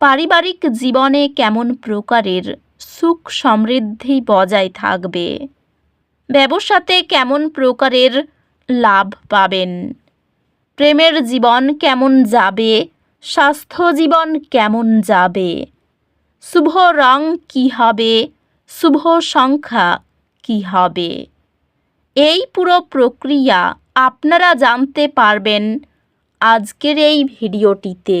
পারিবারিক জীবনে কেমন প্রকারের সুখ সমৃদ্ধি বজায় থাকবে? ব্যবসাতে কেমন প্রকারের লাভ পাবেন? প্রেমের জীবন কেমন যাবে? স্বাস্থ্য জীবন কেমন যাবে? শুভ রং কী হবে? শুভ সংখ্যা কী হবে? এই পুরো প্রক্রিয়া আপনারা জানতে পারবেন আজকের এই ভিডিওটিতে।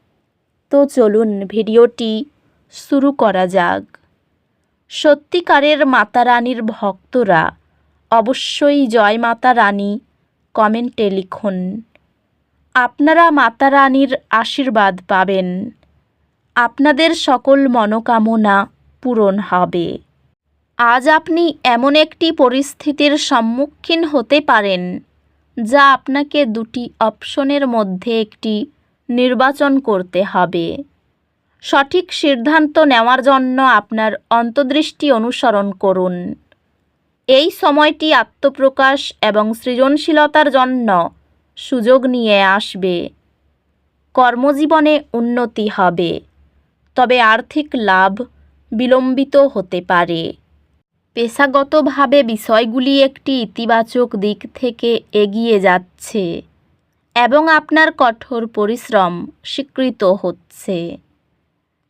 তো চলুন ভিডিওটি শুরু করা যাক। সত্যিকারের মাতা রানীর ভক্তরা অবশ্যই জয় মাতা রানী কমেন্টে লিখুন। আপনারা মাতা রানীর আশীর্বাদ পাবেন। আপনাদের সকল মনোকামনা পূরণ হবে। আজ আপনি এমন একটি পরিস্থিতির সম্মুখীন হতে পারেন, যা আপনাকে দুটি অপশনের মধ্যে একটি নির্বাচন করতে হবে। সঠিক সিদ্ধান্ত নেওয়ার জন্য আপনার অন্তর্দৃষ্টি অনুসরণ করুন। এই সময়টি আত্মপ্রকাশ এবং সৃজনশীলতার জন্য সুযোগ নিয়ে আসবে। কর্মজীবনে উন্নতি হবে, তবে আর্থিক লাভ বিলম্বিত হতে পারে। পেশাগতভাবে বিষয়গুলি একটি ইতিবাচক দিক থেকে এগিয়ে যাচ্ছে। এবং আপনার কঠোর পরিশ্রম স্বীকৃত হচ্ছে।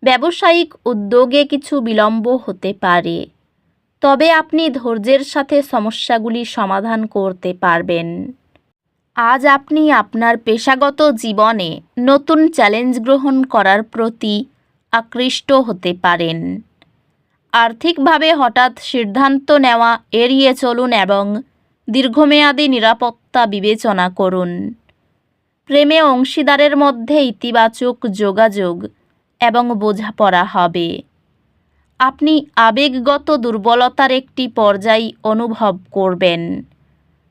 ব্যবসায়িক উদ্যোগে কিছু বিলম্ব হতে পারে। তবে আপনি ধৈর্যের সাথে সমস্যাগুলি সমাধান করতে পারবেন। আজ আপনি আপনার পেশাগত জীবনে নতুন চ্যালেঞ্জ গ্রহণ করার প্রতি আকৃষ্ট হতে পারেন। আর্থিকভাবে হঠাৎ সিদ্ধান্ত নেওয়া এড়িয়ে চলুন এবং দীর্ঘমেয়াদী নিরাপত্তা বিবেচনা করুন। প্রেমে অংশীদারের মধ্যে ইতিবাচক যোগাযোগ এবং বোঝাপড়া হবে। আপনি আবেগগত দুর্বলতার একটি পর্যায় অনুভব করবেন,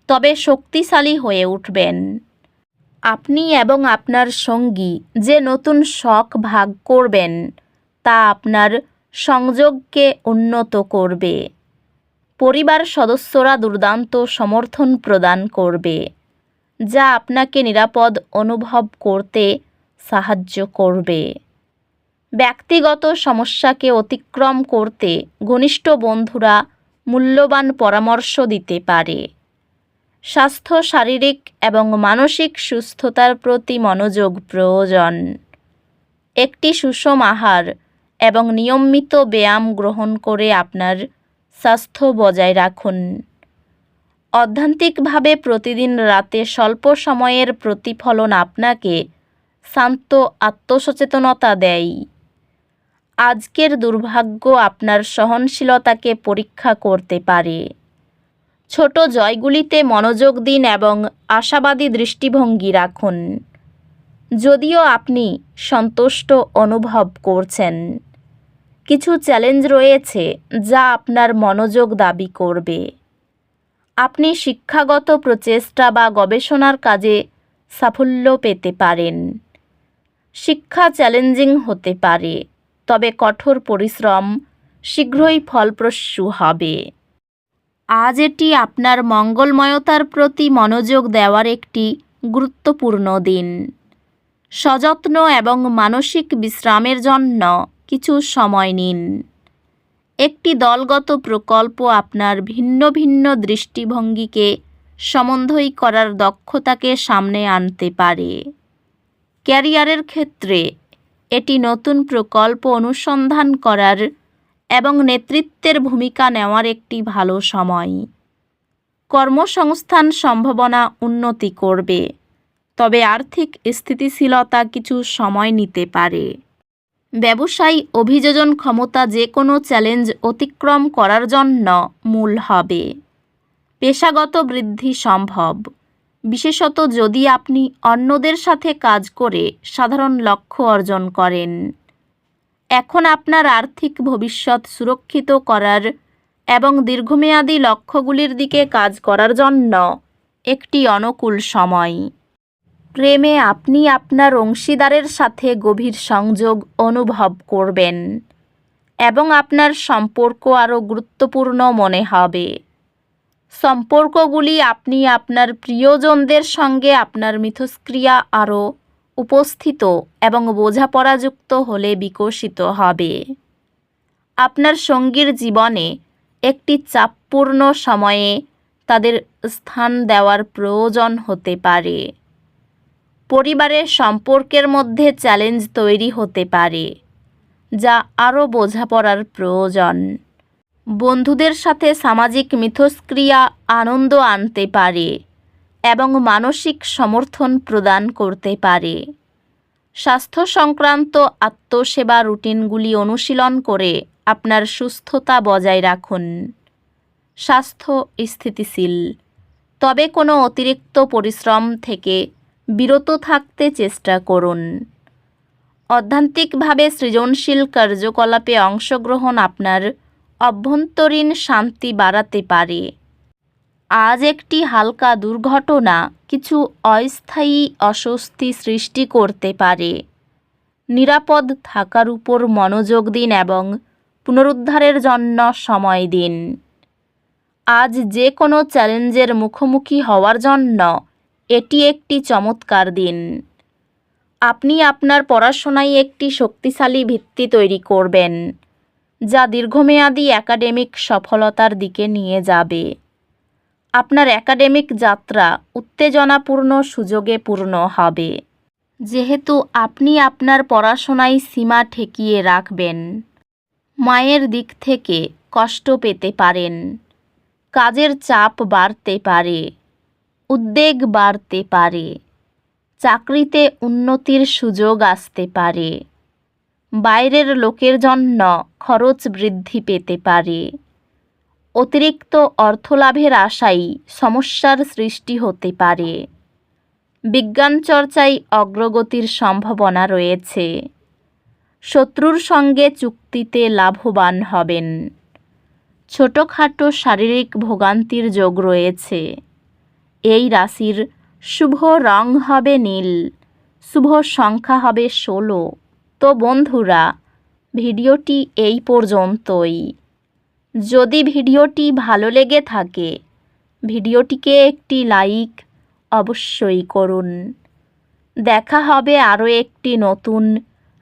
তবে শক্তিশালী হয়ে উঠবেন। আপনি এবং আপনার সঙ্গী যে নতুন শখ ভাগ করবেন, তা আপনার সংযোগকে উন্নত করবে। পরিবার সদস্যরা দুর্দান্ত সমর্থন প্রদান করবে। যা আপনাকে নিরাপদ অনুভব করতে সাহায্য করবে। ব্যক্তিগত সমস্যাকে অতিক্রম করতে ঘনিষ্ঠ বন্ধুরা মূল্যবান পরামর্শ দিতে পারে। স্বাস্থ্য, শারীরিক এবং মানসিক সুস্থতার প্রতি মনোযোগ প্রয়োজন। একটি সুষম আহার এবং নিয়মিত ব্যায়াম গ্রহণ করে আপনার স্বাস্থ্য বজায় রাখুন। অধ্যান্তিকভাবে প্রতিদিন রাতে স্বল্প সময়ের প্রতিফলন আপনাকে শান্ত আত্মসচেতনতা দেয়। আজকের দুর্ভাগ্য আপনার সহনশীলতাকে পরীক্ষা করতে পারে। ছোট জয়গুলিতে মনোযোগ দিন এবং আশাবাদী দৃষ্টিভঙ্গি রাখুন। যদিও আপনি সন্তুষ্ট অনুভব করছেন, কিছু চ্যালেঞ্জ রয়েছে যা আপনার মনোযোগ দাবি করবে। আপনি শিক্ষাগত প্রচেষ্টা বা গবেষণার কাজে সাফল্য পেতে পারেন। শিক্ষা চ্যালেঞ্জিং হতে পারে, তবে কঠোর পরিশ্রম শীঘ্রই ফলপ্রসূ হবে। আজ এটি আপনার মঙ্গলময়তার প্রতি মনোযোগ দেওয়ার একটি গুরুত্বপূর্ণ দিন। সযত্ন এবং মানসিক বিশ্রামের জন্য কিছু সময় নিন। একটি দলগত প্রকল্প আপনার ভিন্ন ভিন্ন দৃষ্টিভঙ্গিকে সমন্বয় করার দক্ষতাকে সামনে আনতে পারে। ক্যারিয়ারের ক্ষেত্রে এটি নতুন প্রকল্প অনুসন্ধান করার এবং নেতৃত্বের ভূমিকা নেওয়ার একটি ভালো সময়। কর্মসংস্থান সম্ভাবনা উন্নতি করবে, তবে আর্থিক স্থিতিশীলতা কিছু সময় নিতে পারে। ব্যবসায়ী অভিযোজন ক্ষমতা যে কোনো চ্যালেঞ্জ অতিক্রম করার জন্য মূল হবে। পেশাগত বৃদ্ধি সম্ভব। বিশেষত যদি আপনি অন্যদের সাথে কাজ করে সাধারণ লক্ষ্য অর্জন করেন। এখন আপনার আর্থিক ভবিষ্যৎ সুরক্ষিত করার এবং দীর্ঘমেয়াদী লক্ষ্যগুলির দিকে কাজ করার জন্য একটি অনুকূল সময়। প্রেমে আপনি আপনার অংশীদারের সাথে গভীর সংযোগ অনুভব করবেন এবং আপনার সম্পর্ক আরও গুরুত্বপূর্ণ মনে হবে। সম্পর্কগুলি আপনি আপনার প্রিয়জনদের সঙ্গে আপনার মিথস্ক্রিয়া আরও উপস্থিত এবং বোঝাপড়াযুক্ত হলে বিকশিত হবে। আপনার সঙ্গীর জীবনে একটি চাপপূর্ণ সময়ে তাদের স্থান দেওয়ার প্রয়োজন হতে পারে। পরিবারের সম্পর্কের মধ্যে চ্যালেঞ্জ তৈরি হতে পারে, যা আরও বোঝাপড়ার প্রয়োজন। বন্ধুদের সাথে সামাজিক মিথস্ক্রিয়া আনন্দ আনতে পারে এবং মানসিক সমর্থন প্রদান করতে পারে। স্বাস্থ্য সংক্রান্ত আত্মসেবা রুটিনগুলি অনুশীলন করে আপনার সুস্থতা বজায় রাখুন। স্বাস্থ্য স্থিতিশীল, তবে কোনো অতিরিক্ত পরিশ্রম থেকে বিরত থাকতে চেষ্টা করুন। অধ্যান্তিকভাবে সৃজনশীল কার্যকলাপে অংশগ্রহণ আপনার অভ্যন্তরীণ শান্তি বাড়াতে পারে। আজ একটি হালকা দুর্ঘটনা কিছু অস্থায়ী অস্বস্তি সৃষ্টি করতে পারে। নিরাপদ থাকার উপর মনোযোগ দিন এবং পুনরুদ্ধারের জন্য সময় দিন। আজ যে কোনো চ্যালেঞ্জের মুখোমুখি হওয়ার জন্য এটি একটি চমৎকার দিন। আপনি আপনার পড়াশোনায় একটি শক্তিশালী ভিত্তি তৈরি করবেন, যা দীর্ঘমেয়াদী একাডেমিক সফলতার দিকে নিয়ে যাবে। আপনার একাডেমিক যাত্রা উত্তেজনাপূর্ণ সুযোগে পূর্ণ হবে। যেহেতু আপনি আপনার পড়াশোনায় সীমা ঠেকিয়ে রাখবেন, মায়ের দিক থেকে কষ্ট পেতে পারেন, কাজের চাপ বাড়তে পারে। উদ্বেগ বাড়তে পারে, চাকরিতে উন্নতির সুযোগ আসতে পারে, বাইরের লোকের জন্য খরচ বৃদ্ধি পেতে পারে। অতিরিক্ত অর্থলাভের আশাই সমস্যার সৃষ্টি হতে পারে। বিজ্ঞান চর্চায় অগ্রগতির সম্ভাবনা রয়েছে। শত্রুর সঙ্গে চুক্তিতে লাভবান হবেন। ছোটোখাটো শারীরিক ভোগান্তির যোগ রয়েছে। এই রাশির শুভ রং হবে নীল, শুভ সংখ্যা হবে ষোলো। তো বন্ধুরা, ভিডিওটি এই পর্যন্তই। যদি ভিডিওটি ভালো লেগে থাকে, ভিডিওটিকে একটি লাইক অবশ্যই করুন। দেখা হবে আরও একটি নতুন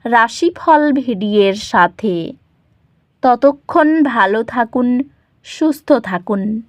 রাশিফল ভিডিওর সাথে। ততক্ষণ ভালো থাকুন, সুস্থ থাকুন।